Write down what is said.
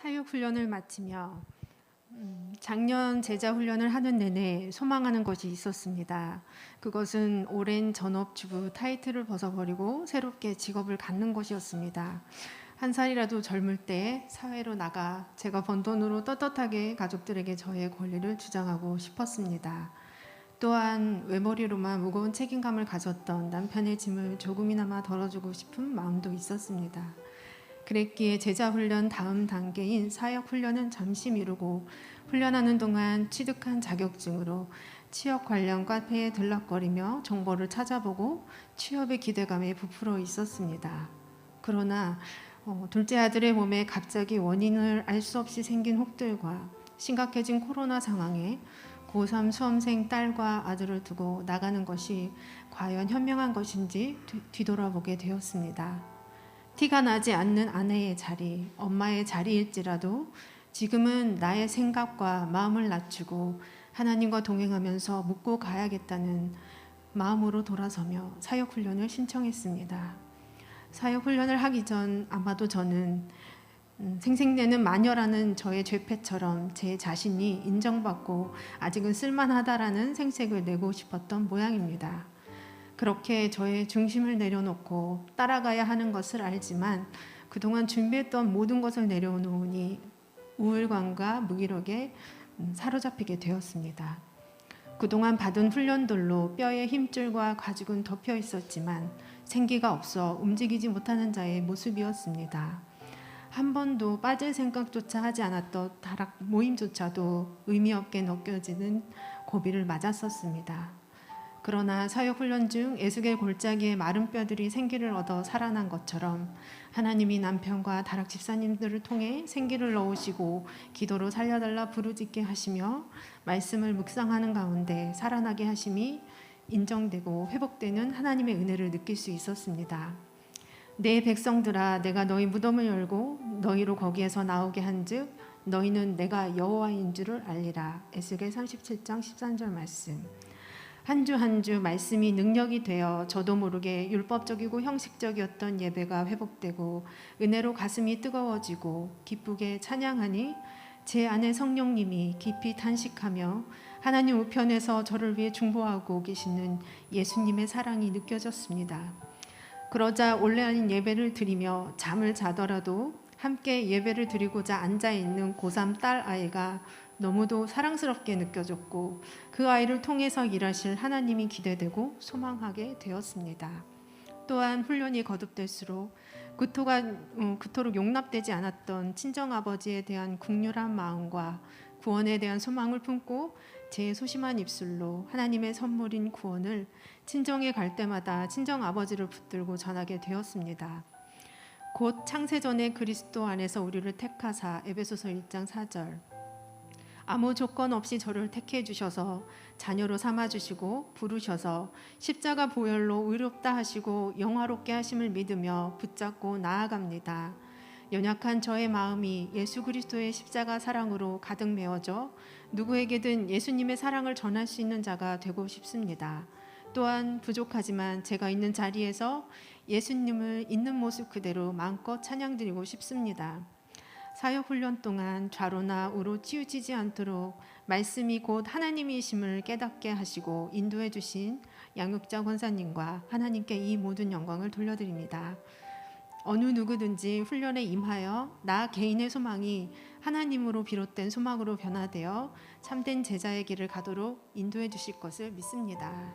사육 훈련을 마치며 음, 작년 제자 훈련을 하는 내내 소망하는 것이 있었습니다. 그것은 오랜 전업주부 타이틀을 벗어버리고 새롭게 직업을 갖는 것이었습니다. 한 살이라도 젊을 때 사회로 나가 제가 번 돈으로 떳떳하게 가족들에게 저의 권리를 주장하고 싶었습니다. 또한 외머리로만 무거운 책임감을 가졌던 남편의 짐을 조금이나마 덜어주고 싶은 마음도 있었습니다. 그랬기에 제자 훈련 다음 단계인 사역 훈련은 잠시 미루고 훈련하는 동안 취득한 자격증으로 취업 관련 카페에 들락거리며 정보를 찾아보고 취업의 기대감에 부풀어 있었습니다. 그러나 어, 둘째 아들의 몸에 갑자기 원인을 알 수 없이 생긴 혹들과 심각해진 코로나 상황에 고3 수험생 딸과 아들을 두고 나가는 것이 과연 현명한 것인지 뒤- 뒤돌아보게 되었습니다. 티가 나지 않는 아내의 자리, 엄마의 자리일지라도 지금은 나의 생각과 마음을 낮추고 하나님과 동행하면서 묻고 가야겠다는 마음으로 돌아서며 사역 훈련을 신청했습니다. 사역 훈련을 하기 전 아마도 저는 음, 생생내는 마녀라는 저의 죄패처럼 제 자신이 인정받고 아직은 쓸만하다라는 생색을 내고 싶었던 모양입니다. 그렇게 저의 중심을 내려놓고 따라가야 하는 것을 알지만 그동안 준비했던 모든 것을 내려놓으니 우울감과 무기력에 음, 사로잡히게 되었습니다. 그동안 받은 훈련들로 뼈에 힘줄과 가죽은 덮여 있었지만 생기가 없어 움직이지 못하는 자의 모습이었습니다. 한 번도 빠질 생각조차 하지 않았던 다락 모임조차도 의미 없게 느껴지는 고비를 맞았었습니다. 그러나 사역 훈련 중 에스겔 골짜기에 마른 뼈들이 생기를 얻어 살아난 것처럼 하나님이 남편과 다락 집사님들을 통해 생기를 넣으시고 기도로 살려달라 부르짖게 하시며 말씀을 묵상하는 가운데 살아나게 하심이 인정되고 회복되는 하나님의 은혜를 느낄 수 있었습니다. 내 백성들아 내가 너희 무덤을 열고 너희로 거기에서 나오게 한즉 너희는 내가 여호와인 줄을 알리라. 에스겔 37장 13절 말씀. 한 주 한 주 말씀이 능력이 되어 저도 모르게 율법적이고 형식적이었던 예배가 회복되고 은혜로 가슴이 뜨거워지고 기쁘게 찬양하니 제 안에 성령님이 깊이 탄식하며 하나님 우편에서 저를 위해 중보하고 계시는 예수님의 사랑이 느껴졌습니다. 그러자 올레아닌 예배를 드리며 잠을 자더라도 함께 예배를 드리고자 앉아 있는 고3 딸 아이가 너무도 사랑스럽게 느껴졌고 그 아이를 통해서 일하실 하나님이 기대되고 소망하게 되었습니다. 또한 훈련이 거듭될수록 그토가 음, 그토록 용납되지 않았던 친정 아버지에 대한 국률한 마음과 구원에 대한 소망을 품고 제 소심한 입술로 하나님의 선물인 구원을 친정에 갈 때마다 친정 아버지를 붙들고 전하게 되었습니다. 곧 창세전에 그리스도 안에서 우리를 택하사 에베소서 1장 4절 아무 조건 없이 저를 택해 주셔서 자녀로 삼아 주시고 부르셔서 십자가 보혈로 의롭다 하시고 영화롭게 하심을 믿으며 붙잡고 나아갑니다. 연약한 저의 마음이 예수 그리스도의 십자가 사랑으로 가득 메워져 누구에게든 예수님의 사랑을 전할 수 있는 자가 되고 싶습니다. 또한 부족하지만 제가 있는 자리에서 예수님을 있는 모습 그대로 마음껏 찬양드리고 싶습니다. 사역 훈련 동안 좌로나 우로 치우치지 않도록 말씀이 곧 하나님이심을 깨닫게 하시고 인도해 주신 양육자 권사님과 하나님께 이 모든 영광을 돌려드립니다. 어느 누구든지 훈련에 임하여 나 개인의 소망이 하나님으로 비롯된 소망으로 변화되어 참된 제자의 길을 가도록 인도해 주실 것을 믿습니다.